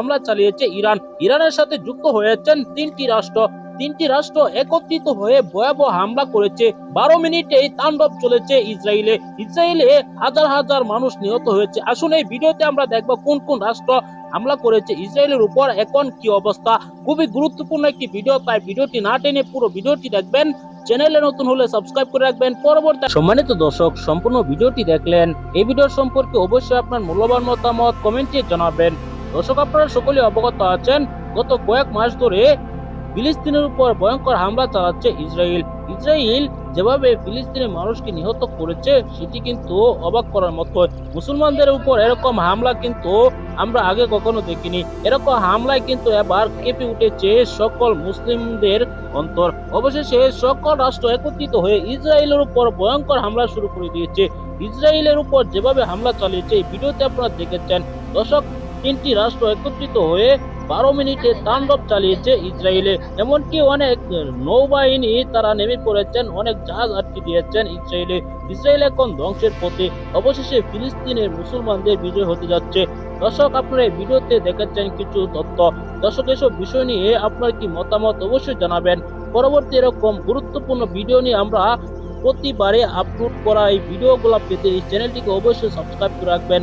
হামলা চালিয়েছে ইরান। ইরানের সাথে যুক্ত হয়েছেন তিনটি রাষ্ট্র। তিনটি রাষ্ট্র একত্রিত হয়ে ভয়াবহ হামলা করেছে। বারো মিনিটেই তাণ্ডব চলেছে ইসরায়েলে। ইসরায়েলে হাজার হাজার মানুষ নিহত হয়েছে। আসুন এই ভিডিওতে আমরা দেখব কোন কোন রাষ্ট্র হামলা করেছে ইসরায়েলের উপর। এখন কি অবস্থা? খুবই গুরুত্বপূর্ণ একটি ভিডিও, তাই ভিডিওটি না টেনে পুরো ভিডিওটি দেখবেন। চ্যানেলে নতুন হলে সাবস্ক্রাইব করে রাখবেন। পরবর্তী সম্মানিত দর্শক, সম্পূর্ণ ভিডিওটি দেখলেন। এই ভিডিও সম্পর্কে অবশ্যই আপনার মূল্যবান মতামত কমেন্টে জানাবেন। দর্শক আপনারা সকলে অবগত আছেন, গত কয়েক মাস ধরে ফিলিস্তিনের উপর ভয়ঙ্কর হামলা চালাচ্ছে ইসরায়েল। ইসরায়েল যেভাবে ফিলিস্তিনের মানুষকে নিহত করেছে, সেটি কিন্তু অবাক করার মতো। মুসলমানদের উপর এরকম হামলা কিন্তু আমরা আগে কখনো দেখিনি। এরকম হামলায় কিন্তু এবার কেঁপে উঠেছে সকল মুসলিমদের অন্তর। অবশেষে সকল রাষ্ট্র একত্রিত হয়ে ইসরায়েলের উপর ভয়ঙ্কর হামলা শুরু করে দিয়েছে। ইসরায়েলের উপর যেভাবে হামলা চালিয়েছে, এই ভিডিওতে আপনারা দেখেছেন। দশক তিনটি রাষ্ট্র একত্রিত হয়ে বারো মিনিটে তাণ্ডব চালিয়েছে ইসরায়েলে। এমনকি অনেক নৌবাহিনী তারা নেমে পড়েছেন, অনেক জাহাজ আটকে দিয়েছেন ইসরায়েলে। ইসরায়েল এখন ধ্বংসের পথে। অবশেষে ফিলিস্তিনের মুসলমানদের বিজয় হতে যাচ্ছে। দর্শক, আপনারা এই ভিডিওতে দেখেছেন কিছু তথ্য। দর্শক, এসব বিষয় নিয়ে আপনার কি মতামত অবশ্যই জানাবেন। পরবর্তী এরকম গুরুত্বপূর্ণ ভিডিও নিয়ে আমরা প্রতিবারে আপলোড করা এই ভিডিওগুলো পেতে এই চ্যানেলটিকে অবশ্যই সাবস্ক্রাইব করে রাখবেন।